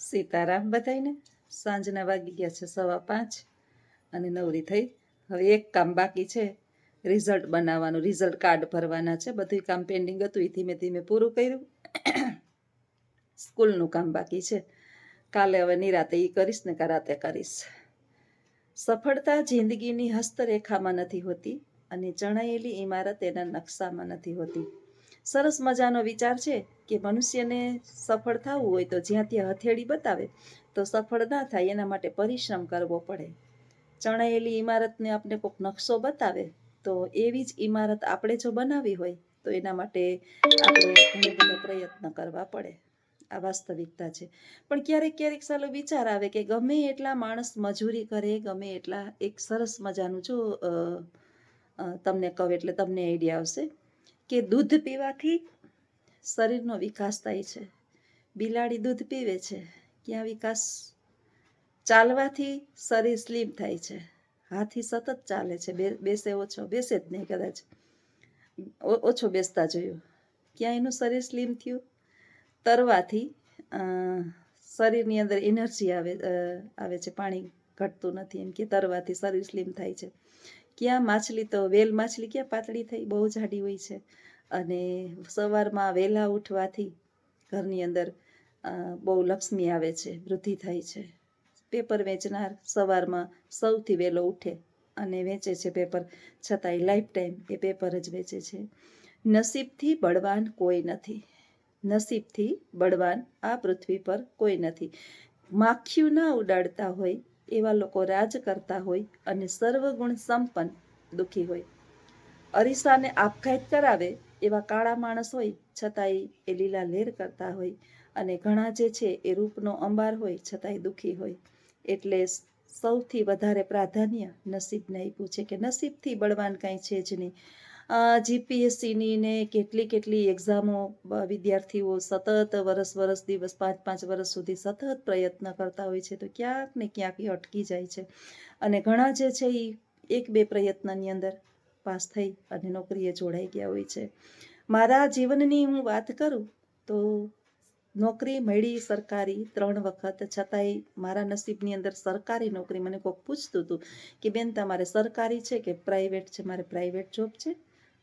સીતારામ બધાયને. સાંજના વાગી ગયા છે સવા પાંચ અને નવરી થઈ. હવે એક કામ બાકી છે. રિઝલ્ટ બનાવવાનું, રિઝલ્ટ કાર્ડ ભરવાના છે. બધું કામ પેન્ડિંગ હતું. એ ધીમે ધીમે પૂરું કર્યું. સ્કૂલનું કામ બાકી છે. કાલે હવે નિરાતે એ કરીશ ને કા રાતે કરીશ. સફળતા જિંદગીની હસ્તરેખામાં નથી હોતી અને ચણાયેલી ઇમારત એના નકશામાં નથી હોતી. સરસ મજાનો વિચાર છે કે મનુષ્યને સફળ થવું હોય તો જ્યાં ત્યાં હથેળી બતાવે, તો સફળ ના થાય એના માટે પરિશ્રમ કરવો પડે. ચણાયેલી ઇમારતને આપણે કોઈક નકશો બતાવે, તો એવી જ ઇમારત આપણે જો બનાવી હોય, તો એના માટે આપણે ઘણા બધા પ્રયત્ન કરવા પડે. આ વાસ્તવિકતા છે. પણ ક્યારેક ક્યારેક સાલો વિચાર આવે કે ગમે એટલા માણસ મજૂરી કરે, ગમે એટલા એક સરસ મજાનું જો તમને કહું એટલે તમને આઈડિયા આવશે. કે દૂધ પીવાથી શરીરનો વિકાસ થાય છે. બિલાડી દૂધ પીવે છે. ક્યાં વિકાસ? ચાલવાથી શરીર સ્લીમ થાય છે. હાથી સતત ચાલે છે. બેસે ઓછો, બેસે જ નહીં કદાચ. ઓછો બેસતા જોયું. ક્યાં એનું શરીર સ્લીમ થયું? તરવાથી શરીરની અંદર એનર્જી આવે આવે છે. પાણી ઘટતું નથી એમ કે તરવાથી શરીર સ્લીમ થાય છે. ક્યાં માછલી તો વેલ માછલી ક્યાં પાતળી થઈ? બહુ જાડી હોય છે. અને સવારમાં વહેલા ઉઠવાથી ઘરની અંદર બહુ લક્ષ્મી આવે છે, વૃદ્ધિ થાય છે. પેપર વેચનાર સવારમાં સૌથી વહેલો ઉઠે અને વેચે છે પેપર. છતાંય લાઈફ ટાઈમ એ પેપર જ વેચે છે. નસીબથી બળવાન કોઈ નથી. નસીબથી બળવાન આ પૃથ્વી પર કોઈ નથી. માખીયું ના ઉડાડતા હોય એવા લોકો રાજ કરતા હોય અને સર્વગુણ સંપન્ન દુઃખી હોય. અરીસાને આપઘાત કરાવે એવા કાળા માણસ હોય, છતાંય એ લીલા લેર કરતા હોય અને ઘણા જે છે એ રૂપનો અંબાર હોય, છતાંય દુઃખી હોય. એટલે સૌથી વધારે પ્રાધાન્ય નસીબને આપ્યું છે કે નસીબથી બળવાન કાંઈ છે જ નહીં. જીપીએસસીની ને કેટલી કેટલી એક્ઝામો વિદ્યાર્થીઓ સતત વરસ વરસ દિવસ પાંચ પાંચ વર્ષ સુધી સતત પ્રયત્ન કરતા હોય છે, તો ક્યાંક ને ક્યાંક એ અટકી જાય છે. અને ઘણા જે છે એ એક બે પ્રયત્નની અંદર પાસ થઈ અને નોકરીએ જોડાઈ ગયા હોય છે. મારા જીવનની હું વાત કરું, તો નોકરી મળી સરકારી ત્રણ વખત, છતાંય મારા નસીબની અંદર સરકારી નોકરી મને કોઈક પૂછતું હતું કે, બેન, તમારે સરકારી છે કે પ્રાઇવેટ છે? મારે પ્રાઇવેટ જોબ છે?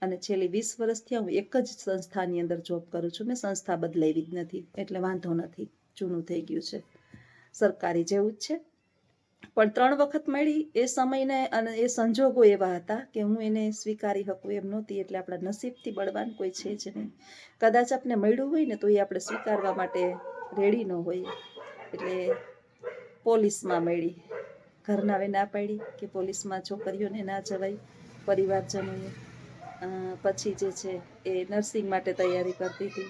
અને છેલ્લી વીસ વર્ષથી હું એક જ સંસ્થાની અંદર જોબ કરું છું. મેં સંસ્થા બદલાવી જ નથી. એટલે વાંધો નથી. જૂનું થઈ ગયું છે. સરકારી જેવું જ છે. પણ ત્રણ વખત મળી એ સમયને અને એ સંજોગો એવા હતા કે હું એને સ્વીકારી શકું એમ નહોતી. એટલે આપણા નસીબથી બળવાન કોઈ છે જ નહીં. કદાચ આપણે મળ્યું હોય ને તો એ આપણે સ્વીકારવા માટે રેડી ન હોઈએ. એટલે પોલીસમાં મળી. ઘરના હવે ના પાડી કે પોલીસમાં છોકરીઓને ના જવાય, પરિવારજનોએ. પછી જે છે એ નર્સિંગ માટે તૈયારી કરતી હતી.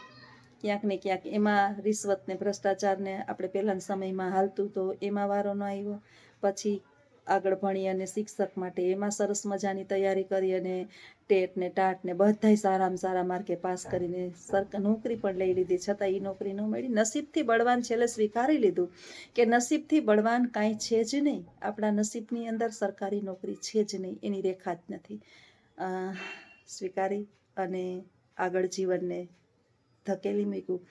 ક્યાંક ને ક્યાંક એમાં રિશ્વત ને ભ્રષ્ટાચારને આપણે પહેલાના સમયમાં હાલતું તો એમાં વારો ન આવ્યો. પછી આગળ ભણી અને શિક્ષક માટે એમાં સરસ મજાની તૈયારી કરી અને ટેટ ને ટાટ ને બધાય સારામાં સારા માર્કે પાસ કરીને સરકાર નોકરી પણ લઈ લીધી. છતાં એ નોકરી ન મળી. નસીબથી બળવાન છેલ્લે સ્વીકારી લીધું કે નસીબથી બળવાન કાંઈ છે જ નહીં. આપણા નસીબની અંદર સરકારી નોકરી છે જ નહીં. એની રેખા જ નથી. સ્વીકારી અને આગળ જીવનને ધકેલી મૂક્યું.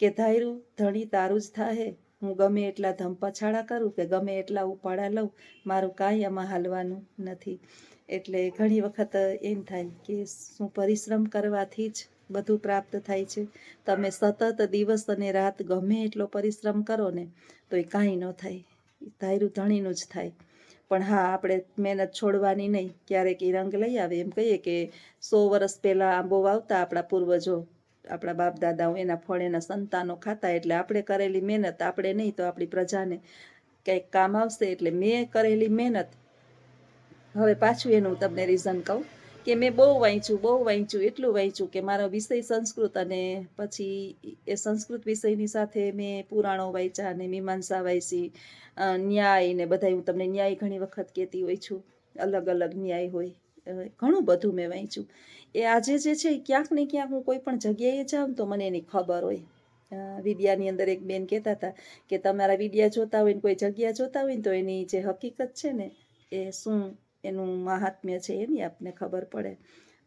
કે ધાર્યું ધણી તારું જ થાહે. હું ગમે એટલા ધમ પછાડા કરું કે ગમે એટલા ઉપાડા લઉં. મારું કાંઈ આમાં હાલવાનું નથી. એટલે ઘણી વખત એમ થાય કે શું પરિશ્રમ કરવાથી જ બધું પ્રાપ્ત થાય છે. તમે સતત દિવસ અને રાત ગમે એટલો પરિશ્રમ કરો ને તો એ કાંઈ ન થાય. ધાર્યું ધણીનું જ થાય. પણ હા, આપણે મહેનત છોડવાની નહીં. ક્યારેક એ રંગ લઈ આવે. એમ કહીએ કે સો વર્ષ પહેલાં આંબો વાવતા આપણા પૂર્વજો, આપણા બાપ દાદાઓ એના ફળ, એના સંતાનો ખાતા. એટલે આપણે કરેલી મહેનત આપણે નહીં તો આપણી પ્રજાને કંઈક કામ આવશે. એટલે મેં કરેલી મહેનત. હવે પાછું એનું તમને રીઝન કહું. કે મેં બહુ વાંચ્યું બહુ વાંચ્યું, એટલું વાંચ્યું કે મારો વિષય સંસ્કૃત અને પછી એ સંસ્કૃત વિષયની સાથે મેં પુરાણો વાંચ્યા અને મીમાંસા વાંચી. ન્યાય ને બધા હું તમને ન્યાય ઘણી વખત કહેતી હોય છું. અલગ અલગ ન્યાય હોય. ઘણું બધું મેં વાંચ્યું. એ આજે જે છે ક્યાંક ને ક્યાંક હું કોઈ પણ જગ્યાએ જાઉં તો મને એની ખબર હોય. વિડિયાની અંદર એક બેન કહેતા હતા કે તમારા વિડિયા જોતા હોય ને કોઈ જગ્યા જોતા હોય ને તો એની જે હકીકત છે ને એ શું એનું મહાત્મ્ય છે એની આપને ખબર પડે.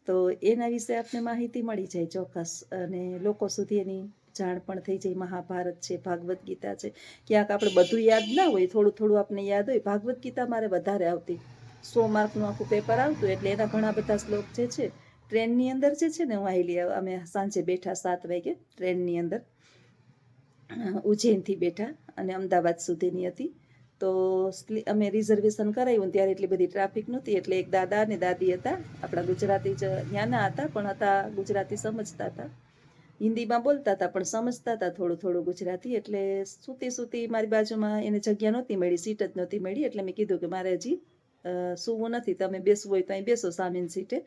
તો એના વિશે આપને માહિતી મળી જાય ચોક્કસ. અને લોકો સુધી એની જાણ પણ થઈ જાય. મહાભારત છે ભાગવત ગીતા છે. ક્યાંક આપણે બધું યાદ ના હોય, થોડું થોડું આપણે યાદ હોય ભાગવત ગીતા મારે વધારે આવતી. સો માર્કનું આખું પેપર આવતું એટલે એના ઘણા બધા શ્લોક જે છે, ટ્રેનની અંદર જે છે ને, હું આવેલી અમે સાંજે બેઠા સાત વાગે ટ્રેનની અંદર, ઉજ્જૈનથી બેઠા અને અમદાવાદ સુધીની હતી. તો અમે રિઝર્વેશન કરાવ્યું ત્યારે એટલી બધી ટ્રાફિક નહોતી. એટલે એક દાદા અને દાદી હતા. આપણા ગુજરાતી જ ત્યાંના હતા, પણ હતા, ગુજરાતી સમજતા હતા. હિન્દીમાં બોલતા હતા, પણ સમજતા હતા થોડું થોડું ગુજરાતી. એટલે સૂતી સૂતી મારી બાજુમાં એને જગ્યા નહોતી મળી સીટ જ નહોતી મળી. એટલે મેં કીધું કે મારે હજી સૂવું નથી. તમે બેસવું હોય તો અહીં બેસો સામેની સીટે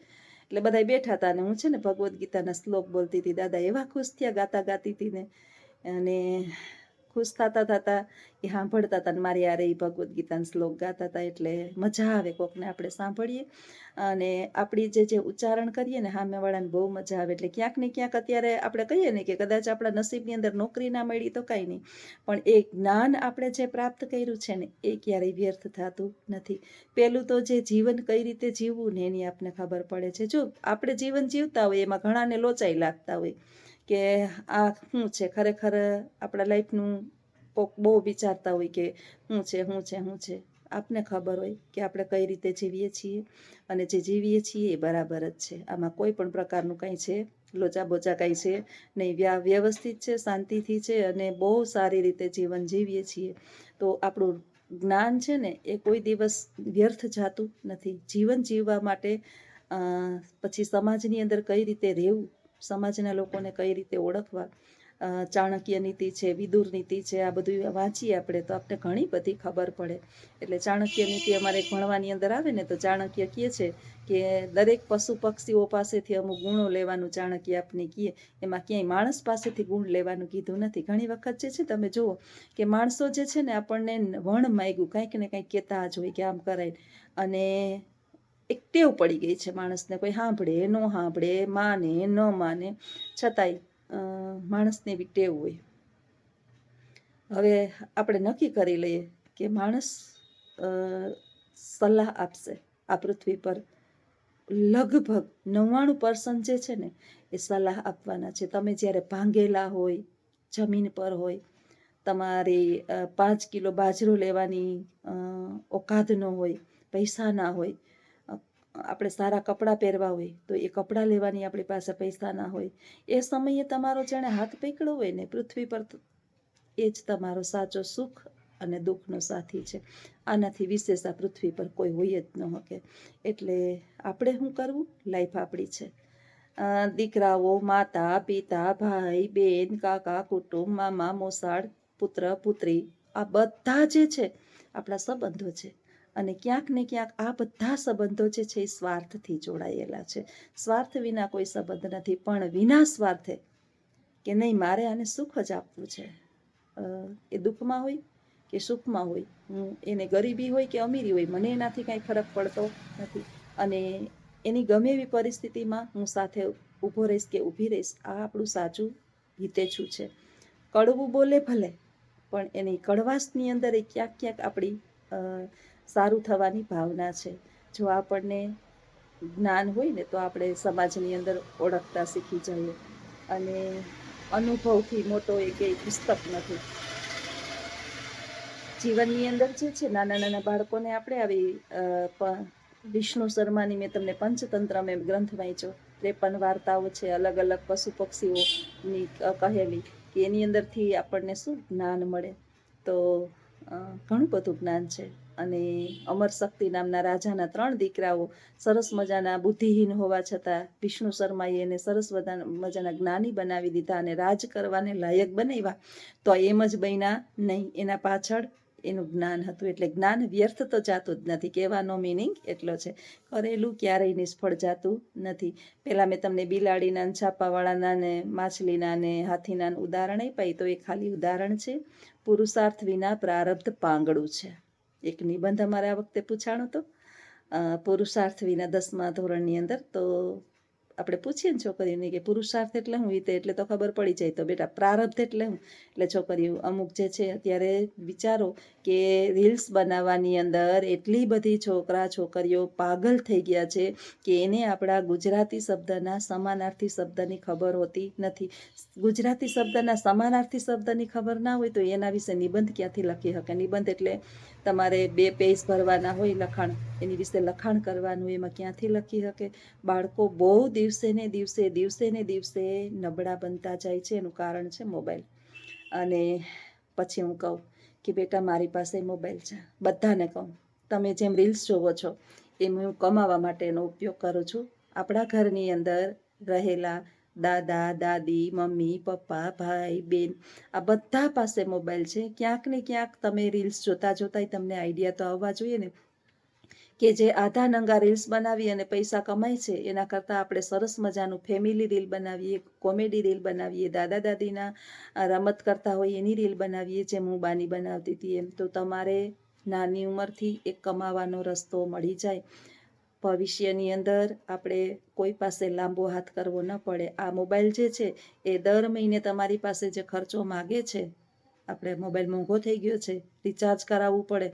એટલે બધા બેઠા હતા અને હું છે ને ભગવદ્ ગીતાના શ્લોક બોલતી હતી. દાદા એવા ખુશ થયા, ગાતા ગાતી હતી ને. અને ખુશ થતા થતા એ સાંભળતા હતા મારી યારે એ ભગવદ્ ગીતાના શ્લોક ગાતા હતા એટલે મજા આવે કોકને આપણે સાંભળીએ. અને આપણી જે જે ઉચ્ચારણ કરીએ ને સામેવાળાને બહુ મજા આવે એટલે ક્યાંક ને ક્યાંક અત્યારે આપણે કહીએ ને કે કદાચ આપણા નસીબની અંદર નોકરી ના મળી તો કાંઈ નહીં. પણ એ જ્ઞાન આપણે જે પ્રાપ્ત કર્યું છે ને એ ક્યારેય વ્યર્થ થતું નથી. પહેલું તો જે જીવન કઈ રીતે જીવવું ને એની આપણને ખબર પડે છે. જો આપણે જીવન જીવતા હોય એમાં ઘણાને લોચાઈ લાગતા હોય. કે આ શું છે? ખરેખર આપણા લાઈફનું બહુ વિચારતા હોય કે શું છે શું છે શું છે? આપને ખબર હોય કે આપણે કઈ રીતે જીવીએ છીએ અને જે જીવીએ છીએ એ બરાબર જ છે. આમાં કોઈ પણ પ્રકારનું કંઈ છે લોચા બોચા કાંઈ છે નહીં વ્યવસ્થિત છે, શાંતિથી છે અને બહુ સારી રીતે જીવન જીવીએ છીએ. તો આપણું જ્ઞાન છે ને એ કોઈ દિવસ વ્યર્થ જાતું નથી. જીવન જીવવા માટે પછી સમાજની અંદર કઈ રીતે રહેવું સમાજના લોકોને કઈ રીતે ઓળખવા? ચાણક્ય નીતિ છે, વિદુર નીતિ છે, આ બધું વાંચીએ આપણે તો આપણે ઘણી બધી ખબર પડે. એટલે ચાણક્ય નીતિ અમારે ભણવાની અંદર આવે ને તો ચાણક્ય કહે છે કે દરેક પશુ પક્ષીઓ પાસેથી અમુક ગુણો લેવાનું ચાણક્ય આપને કહે. એમાં ક્યાંય માણસ પાસેથી ગુણ લેવાનું કીધું નથી. ઘણી વખત જે છે તમે જુઓ કે માણસો જે છે ને આપણને વણ માગ્યું કંઈક ને કંઈક કહેતા જ હોય કે આમ કરાય. અને એક ટેવ પડી ગઈ છે માણસને, કોઈ સાંભળે, ન સાંભળે, માને, ન માને. છતાંય માણસને એવી ટેવ હોય. હવે આપણે નક્કી કરી લઈએ કે માણસ સલાહ આપશે આ પૃથ્વી પર. લગભગ નવ્વાણું પર્સન્ટ જે છે ને, એ સલાહ આપવાના છે. તમે જ્યારે ભાંગેલા હોય, જમીન પર હોય, તમારી પાંચ કિલો બાજરો લેવાની ઓકાદ ન હોય, પૈસા ના હોય આપણે સારા કપડાં પહેરવા હોય, તો એ કપડાં લેવાની આપણી પાસે પૈસા ના હોય. એ સમયે તમારો જેણે હાથ પકડ્યો હોય ને, પૃથ્વી પર એ જ તમારો સાચો સુખ અને દુઃખનો સાથી છે. આનાથી વિશેષ આ પૃથ્વી પર કોઈ હોય જ ન શકે. એટલે આપણે શું કરવું? લાઈફ આપણી છે. દીકરાઓ, માતા, પિતા, ભાઈ, બેન, કાકા, કુટુંબ, મામા, મોસાળ, પુત્ર, પુત્રી, આ બધા જે છે, આપણા સંબંધો છે. અને ક્યાંક ને ક્યાંક આ બધા સંબંધો જે છે એ સ્વાર્થથી જોડાયેલા છે. સ્વાર્થ વિના કોઈ સંબંધ નથી, પણ વિના સ્વાર્થે કે નહીં, મારે આને સુખ જ આપવું છે. એ દુઃખમાં હોય કે સુખમાં હોય? હું એને ગરીબી હોય કે અમીરી હોય, મને એનાથી કાંઈ ફરક પડતો નથી. અને એની ગમે એવી પરિસ્થિતિમાં હું સાથે ઊભો રહીશ કે ઊભી રહીશ, આ આપણું સાચું હિતેછું છે. કડવું બોલે ભલે, પણ એની કડવાશની અંદર એ ક્યાંક ક્યાંક આપણી સારું થવાની ભાવના છે. જો આપણને જ્ઞાન હોય ને તો આપણે સમાજની અંદર ઓળખતા શીખી જઈએ. અને અનુભવથી મોટો એ કે પુસ્તક નથી. જીવનની અંદર જે છે નાના નાના બાળકોને આપણે આવી વિષ્ણુ શર્માની મેં તમને પંચતંત્ર મેં ગ્રંથ વાંચ્યો. ત્રેપન વાર્તાઓ છે, અલગ અલગ પશુ પક્ષીઓની કહેલી કે એની અંદરથી આપણને શું જ્ઞાન મળે? તો ઘણું બધું જ્ઞાન છે. અને અમર શક્તિ નામના રાજાના ત્રણ દીકરાઓ સરસ મજાના બુદ્ધિહીન હોવા છતાં વિષ્ણુ શર્માએ એને સરસ મજાના જ્ઞાની બનાવી દીધા અને રાજ કરવાને લાયક બનાવ્યા. તો એમ જ બન્યા નહીં, એના પાછળ એનું જ્ઞાન હતું. એટલે જ્ઞાન વ્યર્થ તો જાતું જ નથી, કહેવાનો મિનિંગ એટલો છે. કરેલું ક્યારેય નિષ્ફળ જાતું નથી. પહેલાં મેં તમને બિલાડીના છાપાવાળાના ને માછલીના ને હાથીના ઉદાહરણ આપ્યા. તો એ ખાલી ઉદાહરણ છે. પુરુષાર્થ વિના પ્રારબ્ધ પાંગડું છે. એક નિબંધ અમારે આ વખતે પૂછાણો હતો. પુરુષાર્થ વિના દસમા ધોરણની અંદર. તો આપણે પૂછીએ ને છોકરીઓને કે પુરુષાર્થ એટલે હું ઈ એટલે તો ખબર પડી જાય. તો બેટા પ્રારબ્ધ એટલે હું. એટલે છોકરીઓ અમુક જે છે અત્યારે વિચારો કે રીલ્સ બનાવવાની અંદર એટલી બધી છોકરા છોકરીઓ પાગલ થઈ ગયા છે કે એને આપણા ગુજરાતી શબ્દના સમાનાર્થી શબ્દની ખબર હોતી નથી. ગુજરાતી શબ્દના સમાનાર્થી શબ્દની ખબર ના હોય તો એના વિશે નિબંધ ક્યાંથી લખી શકે? નિબંધ એટલે તમારે બે પેજ ભરવાના હોય લખાણ, એની વિશે લખાણ કરવાનું એમાં ક્યાંથી લખી શકે? બાળકો બહુ દિવસે ને દિવસે દિવસે ને દિવસે નબળા બનતા જાય છે, એનું કારણ છે મોબાઈલ. અને પછી હું કહું કે બેટા, મારી પાસે મોબાઈલ છે. બધાને કહું. તમે જેમ રીલ્સ જોવો છો, એમ હું કમાવા માટેનો ઉપયોગ કરું છું. આપણા ઘરની અંદર રહેલા દાદા, દાદી, મમ્મી, પપ્પા, ભાઈ, બેન, આ બધા પાસે મોબાઈલ છે. ક્યાંક ને ક્યાંક તમે રીલ્સ જોતા જોતાય તમને આઈડિયા તો આવવા જોઈએ ને. કે જે આધા નંગા રીલ્સ બનાવી અને પૈસા કમાય છે, એના કરતાં આપણે સરસ મજાનું ફેમિલી રીલ બનાવીએ કોમેડી રીલ બનાવીએ, દાદા દાદીના રમત કરતા હોય એની રીલ બનાવીએ જેમ હું બાની બનાવતી હતી એમ. તો તમારે નાની ઉંમરથી એક કમાવાનો રસ્તો મળી જાય. ભવિષ્યની અંદર આપણે કોઈ પાસે લાંબો હાથ કરવો ન પડે. આ મોબાઈલ જે છે, એ દર મહિને તમારી પાસે જે ખર્ચો માગે છે આપણે મોબાઈલ મોંઘો થઈ ગયો છે રિચાર્જ કરાવવું પડે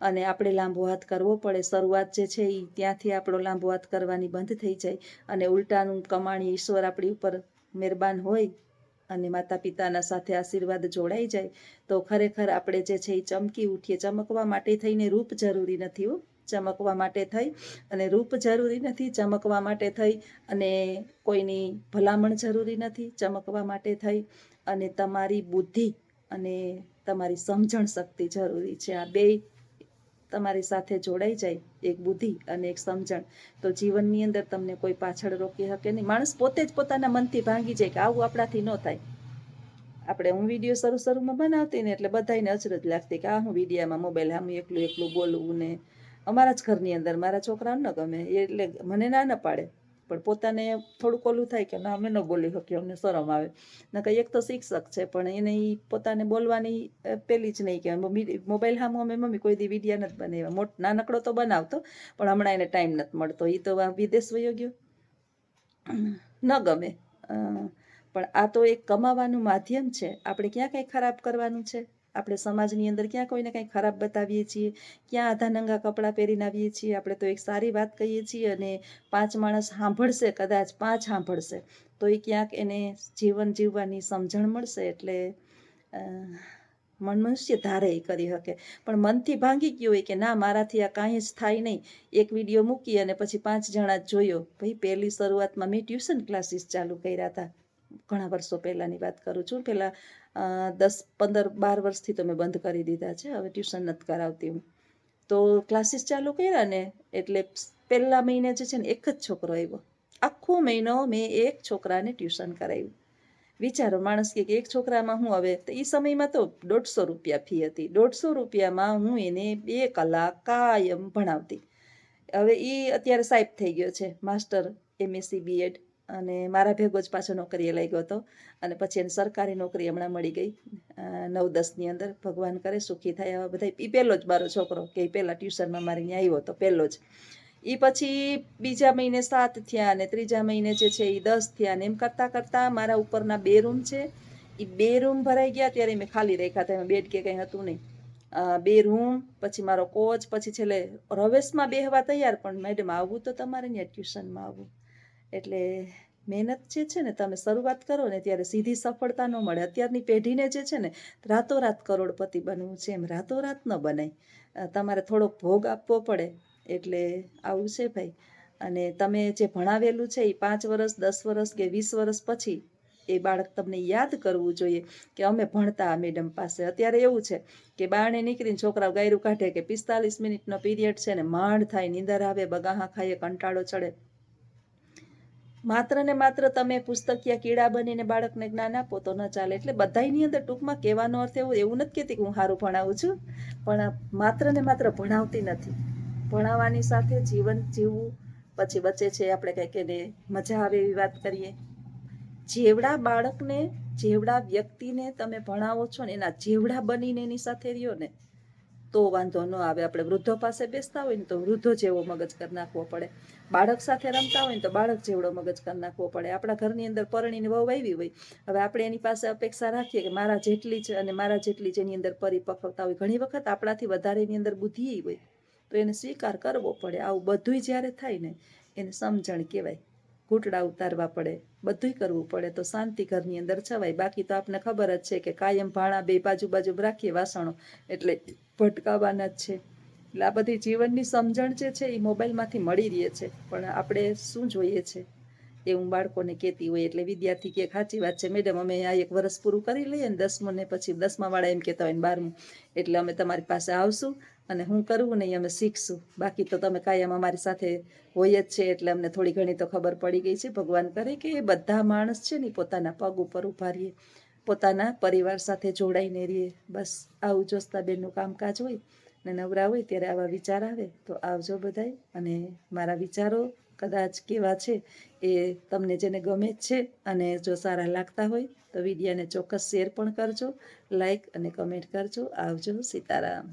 અને આપણે લાંબો હાથ કરવો પડે. શરૂઆત જે છે એ ત્યાંથી આપણો લાંબો હાથ કરવાની બંધ થઈ જાય અને ઉલટાનું કમાણી ઈશ્વર આપણી ઉપર મહેરબાન હોય અને માતા પિતાના સાથે આશીર્વાદ જોડાઈ જાય, તો ખરેખર આપણે જે છે એ ચમકી ઉઠીએ. ચમકવા માટે થઈને રૂપ જરૂરી નથી હો. ચમકવા માટે થઈ અને રૂપ જરૂરી નથી. ચમકવા માટે થઈ અને કોઈની ભલામણ જરૂરી નથી. ચમકવા માટે થઈ અને તમારી બુદ્ધિ અને તમારી સમજણ શક્તિ જરૂરી છે. આ બે તમારી સાથે જોડાઈ જાય, એક બુદ્ધિ અને એક સમજણ. તો જીવનની અંદર તમને કોઈ પાછળ રોકી શકે નહીં. માણસ પોતે જ પોતાના મનથી ભાંગી જાય કે આવું આપણાથી ન થાય. આપણે હું વીડિયો શરૂ શરૂમાં બનાવતી ને એટલે બધાને અચરજ લાગતી કે આ હું વિડીયામાં મોબાઈલ આમ એકલું એકલું બોલવું ને. અમારા જ ઘરની અંદર મારા છોકરાઓને ન ગમે, એટલે મને ના ન પાડે. પણ પોતાને થોડુંક ઓલું થાય કે ના, અમે ન બોલી શકીએ, અમને શરમ આવે. નકર એક તો શિક્ષક છે, પણ એને એ પોતાને બોલવાની પેલી જ નહીં કે મોબાઈલ સામું અમે મમ્મી કોઈ દી વિડીયા નથી બનાવ્યા. મોટ, નાનકડો તો બનાવતો, પણ હમણાં એને ટાઈમ નથી મળતો. એ તો વિદેશ વયો ગયો. ન ગમે. પણ આ તો એક કમાવાનું માધ્યમ છે. આપણે ક્યાં કંઈ ખરાબ કરવાનું છે? આપણે સમાજની અંદર ક્યાં કોઈને કંઈ ખરાબ બતાવીએ છીએ, ક્યાં આધા નંગા કપડાં પહેરીને આવીએ છીએ, આપણે તો એક સારી વાત કહીએ છીએ અને પાંચ માણસ સાંભળશે, કદાચ પાંચ સાંભળશે, તો એ ક્યાંક એને જીવન જીવવાની સમજણ મળશે એટલે મનુષ્ય ધારે એ કરી શકે. પણ મનથી ભાંગી ગયું હોય કે ના, મારાથી આ કાંઈ જ થાય નહીં, એક વીડિયો મૂકી અને પછી પાંચ જણા જ જોયો. ભાઈ, પહેલી શરૂઆતમાં મેં ટ્યુશન ક્લાસીસ ચાલુ કર્યા હતા ઘણા વર્ષો પહેલાંની વાત કરું છું. પહેલાં દસ, પંદર, બાર વર્ષથી તો મેં બંધ કરી દીધા છે. હવે ટ્યુશન નથી કરાવતી હું. તો ક્લાસીસ ચાલુ કર્યા ને એટલે પહેલા મહિને જે છે ને એક જ છોકરો આવ્યો. આખો મહિનો મેં એક છોકરાને ટ્યુશન કરાવ્યું. વિચારો, માણસ કે એક છોકરામાં હું હવે, તો એ સમયમાં તો દોઢસો રૂપિયા ફી હતી. દોઢસો રૂપિયામાં હું એને બે કલાક કાયમ ભણાવતી. હવે એ અત્યારે સાહેબ થઈ ગયો છે, માસ્ટર, એમએસસી, બીએડ. અને મારા ભેગો જ પાછો નોકરીએ લઈ ગયો હતો અને પછી એને સરકારી નોકરી હમણાં મળી ગઈ. નવ દસની અંદર ભગવાન કરે, સુખી થાય આવા બધા. એ પહેલો જ મારો છોકરો કે એ પહેલાં ટ્યુશનમાં મારી ત્યાં આવ્યો હતો, પહેલો જ. એ પછી બીજા મહિને સાત થયા અને ત્રીજા મહિને જે છે એ દસ થયા અને એમ કરતાં કરતાં મારા ઉપરના બે રૂમ છે એ બે રૂમ ભરાઈ ગયા ત્યારે મેં ખાલી રાખ્યા હતા. એમાં બેડ કે કંઈ હતું નહીં. બે રૂમ, પછી મારો કોચ, પછી છેલ્લે રવેશમાં બેહવા તૈયાર પણ મેડમ આવવું તો તમારે ત્યાં ટ્યુશનમાં આવવું. એટલે મહેનત જે છે ને તમે શરૂઆત કરો ને ત્યારે સીધી સફળતા ન મળે. અત્યારની પેઢીને જે છે ને રાતોરાત કરોડપતિ બનવું છે એમ રાતોરાત ન બનાય. તમારે થોડોક ભોગ આપવો પડે એટલે આવું છે ભાઈ. અને તમે જે ભણાવેલું છે એ પાંચ વર્ષ દસ વર્ષ કે વીસ વર્ષ પછી એ બાળક તમને યાદ કરવું જોઈએ કે અમે ભણતા મેડમ પાસે. અત્યારે એવું છે કે બારણે નીકળીને છોકરાઓ ગાયરું કાઢે કે પિસ્તાલીસ મિનિટનો પીરિયડ છે ને માંડ થાય, નીંદર આવે, બગાહા ખાઈએ, કંટાળો ચડે. માત્ર ને માત્ર તમે પુસ્તકીય કીડા બનીને બાળકને જ્ઞાન આપો તો ન ચાલે. એટલે બધાની અંદર ટૂંકમાં કહેવાનો અર્થ એવું એવું નથી કહેતી કે હું સારું ભણાવું છું, પણ માત્ર ને માત્ર ભણાવતી નથી. ભણાવવાની સાથે જીવન જીવવું પછી બચે છે, આપણે કંઈક એને મજા આવે એવી વાત કરીએ. જેવડા બાળકને, જેવડા વ્યક્તિને તમે ભણાવો છો ને એના જેવડા બનીને એની સાથે રહ્યો ને તો વાંધો ન આવે. આપણે વૃદ્ધો પાસે બેસતા હોય ને તો વૃદ્ધો જેવો મગજ કરી નાખવો પડે. બાળક સાથે રમતા હોય ને તો બાળક જેવડો મગજ કરી નાખવો પડે. આપણા ઘરની અંદર પરણીને વહુ આવી હોય. હવે આપણે એની પાસે અપેક્ષા રાખીએ કે મારા જેટલી છે અને મારા જેટલી જેની અંદર પરિપક્વતા હોય. ઘણી વખત આપણાથી વધારે એની અંદર બુદ્ધિ હોય. તો એને સ્વીકાર કરવો પડે. આવું બધુંય જ્યારે થાય ને એને સમજણ કહેવાય. ઘૂંટડા ઉતારવા પડે. બધુંય કરવું પડે. તો શાંતિ ઘરની અંદર છવાય. બાકી તો આપને ખબર જ છે કે કાયમ ભાણા બે બાજુ બાજુ રાખીએ વાસણો. એટલે ભટકાવાના જ છે. એટલે આ બધી જીવનની સમજણ જે છે એ મોબાઈલમાંથી મળી રહે છે. પણ આપણે શું જોઈએ છે? એ હું બાળકોને કહેતી હોય એટલે વિદ્યાર્થી કે સાચી વાત છે, મેડમ, અમે આ એક વર્ષ પૂરું કરી લઈએ ને દસમું ને પછી દસમાવાળા એમ કહેતા હોય ને બારમું. એટલે અમે તમારી પાસે આવશું અને હું કરવું નહીં અમે શીખશું. બાકી તો તમે કાયમ અમારી સાથે હોય જ છે એટલે અમને થોડી ઘણી તો ખબર પડી ગઈ છે. ભગવાન કરે કે એ બધા માણસ છે ને પોતાના પગ ઉપર ઊભા રહીએ. પોતાના પરિવાર સાથે જોડાઈને રહીએ. બસ આવું જોસ્તાબેનનું કામકાજ હોય ને નવરા હોય ત્યારે આવા વિચાર આવે તો આવજો બધાય. અને મારા વિચારો કદાચ કેવા છે એ તમને જેને ગમે જ છે અને જો સારા લાગતા હોય તો વિડીયાને ચોક્કસ શેર પણ કરજો, લાઈક અને કમેન્ટ કરજો. આવજો સીતારામ.